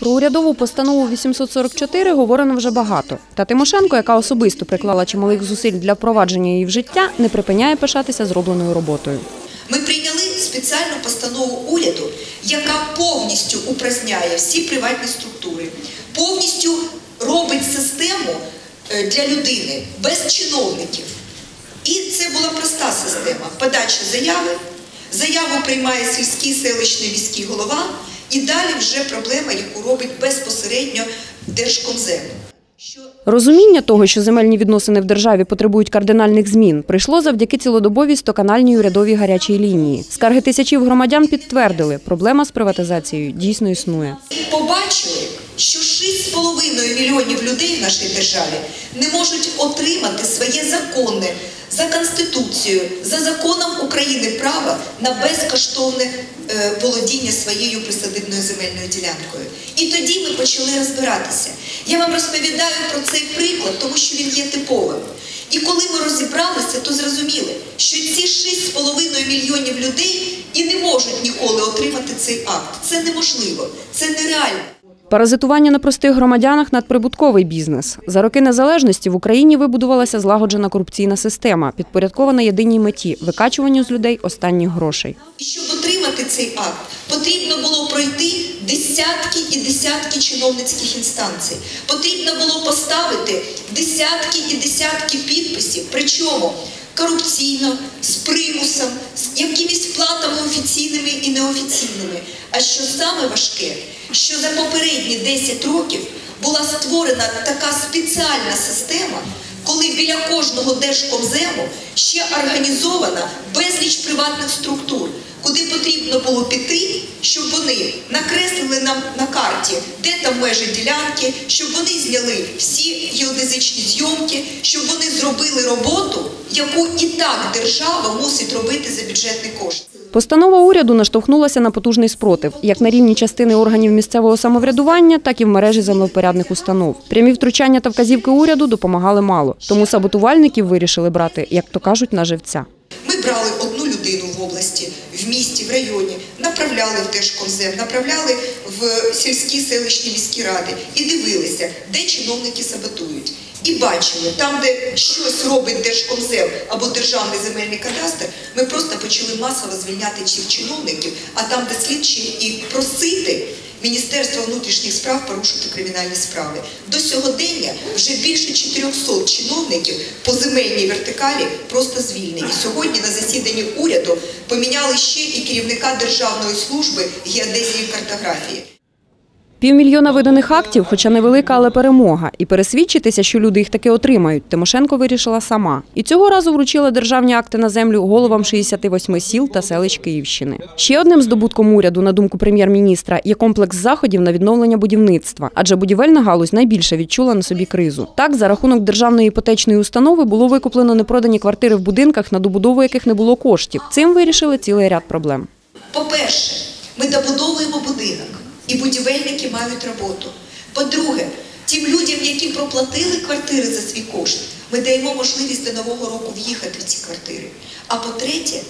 Про урядову постанову 844 говорено вже багато. Та Тимошенко, яка особисто приклала чималих зусиль для впровадження її в життя, не припиняє пишатися зробленою роботою. Ми прийняли спеціальну постанову уряду, яка повністю упраздняє всі приватні структури, повністю робить систему е, для людини без чиновників. І це була проста система. Подача заяви, заяву приймає сільський селищний міський голова, і далі вже проблема, яку робить безпосередньо Держкомзем. Розуміння того, що земельні відносини в державі потребують кардинальних змін, прийшло завдяки цілодобовій стоканальній урядовій гарячій лінії. Скарги тисячів громадян підтвердили, проблема з приватизацією дійсно існує. Побачили, що 6,5 мільйонів людей в нашій державі не можуть отримати своє законне за Конституцією, за законом України право на безкоштовне е, володіння своєю присадибною земельною ділянкою. І тоді ми почали розбиратися. Я вам розповідаю про цей приклад, тому що він є типовим. І коли ми розібралися, то зрозуміли, що ці 6,5 мільйонів людей і не можуть ніколи отримати цей акт. Це неможливо, це нереально. Паразитування на простих громадянах надприбутковий бізнес. За роки незалежності в Україні вибудувалася злагоджена корупційна система, підпорядкована єдиній меті викачуванню з людей останніх грошей. Щоб отримати цей акт, потрібно було пройти десятки і десятки чиновницьких інстанцій. Потрібно було поставити десятки і десятки підписів, причому корупційно, з примусом, з якимись платами офіційними і неофіційними. А що саме важке, що за попередні 10 років була створена така спеціальна система, коли біля кожного держкомзему ще організована безліч приватних структур, куди потрібно було піти, щоб вони накреслили нам на карті, де там межі ділянки, щоб вони зняли всі геодезичні зйомки, щоб вони зробили роботу, яку і так держава мусить робити за бюджетний кошт. Постанова уряду наштовхнулася на потужний спротив, як на рівні частини органів місцевого самоврядування, так і в мережі землевпорядних установ. Прямі втручання та вказівки уряду допомагали мало, тому саботувальників вирішили брати, як то кажуть, на живця. Ми брали одну людину в області, в місті, в районі, направляли в Держкомзем, направляли в сільські селищні міські ради і дивилися, де чиновники саботують. І бачили, там, де щось робить Держкомзем або Державний земельний кадастр, ми просто почали масово звільняти цих чиновників, а там, де слідчі, і просити Міністерство внутрішніх справ порушити кримінальні справи. До сьогодення вже більше 400 чиновників по земельній вертикалі просто звільнені. Сьогодні на засіданні уряду поміняли ще і керівника Державної служби геодезії картографії. Півмільйона виданих актів, хоча невелика, але перемога. І пересвідчитися, що люди їх таки отримають, Тимошенко вирішила сама. І цього разу вручила державні акти на землю головам 68 сіл та селищ Київщини. Ще одним здобутком уряду, на думку прем'єр-міністра, є комплекс заходів на відновлення будівництва, адже будівельна галузь найбільше відчула на собі кризу. Так, за рахунок державної іпотечної установи було викуплено непродані квартири в будинках, на добудову яких не було коштів. Цим вирішили цілий ряд проблем. По-перше, ми добудовуємо будинок, і будівельники мають роботу. По-друге, тим людям, які проплатили квартири за свій кошт, ми даємо можливість до нового року в'їхати в ці квартири. А по-третє,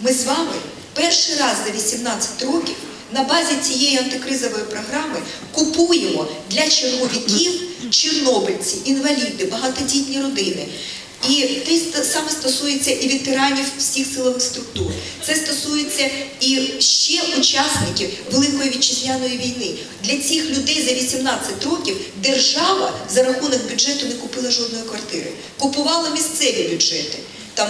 ми з вами перший раз за 18 років на базі цієї антикризової програми купуємо для черговиків чорнобильці, інваліди, багатодітні родини. І те саме стосується і ветеранів всіх силових структур. Це стосується і ще учасників Великої вітчизняної війни. Для цих людей за 18 років держава за рахунок бюджету не купила жодної квартири. Купувала місцеві бюджети. Там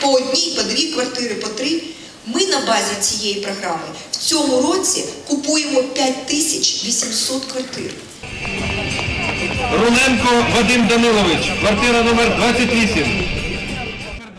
по одній, по дві квартири, по три. Ми на базі цієї програми в цьому році купуємо 5800 квартир. Руленко Вадим Данилович, квартира номер 28.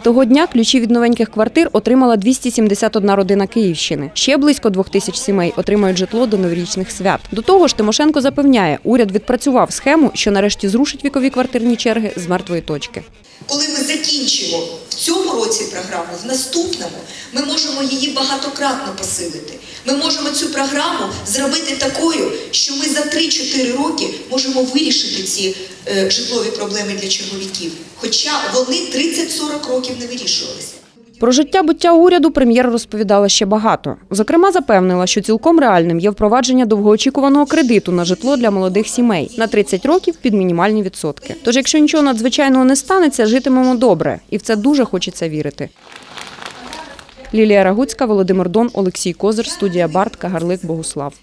Того дня ключі від новеньких квартир отримала 271 родина Київщини. Ще близько двох тисяч сімей отримають житло до новорічних свят. До того ж, Тимошенко запевняє, уряд відпрацював схему, що нарешті зрушить вікові квартирні черги з мертвої точки. Коли ми закінчимо в цьому році програму, в наступному ми можемо її багатократно посилити. Ми можемо цю програму зробити такою, що ми за 3-4 роки можемо вирішити ці е, житлові проблеми для черговиків. Хоча вони 30-40 років не вирішувалися. Про життя буття уряду прем'єр розповідала ще багато. Зокрема, запевнила, що цілком реальним є впровадження довгоочікуваного кредиту на житло для молодих сімей на 30 років під мінімальні відсотки. Тож, якщо нічого надзвичайного не станеться, житимемо добре, і в це дуже хочеться вірити. Лілія Рагуцька, Володимир Дон, Олексій Козир, студія Барт, Кагарлик, Богуслав.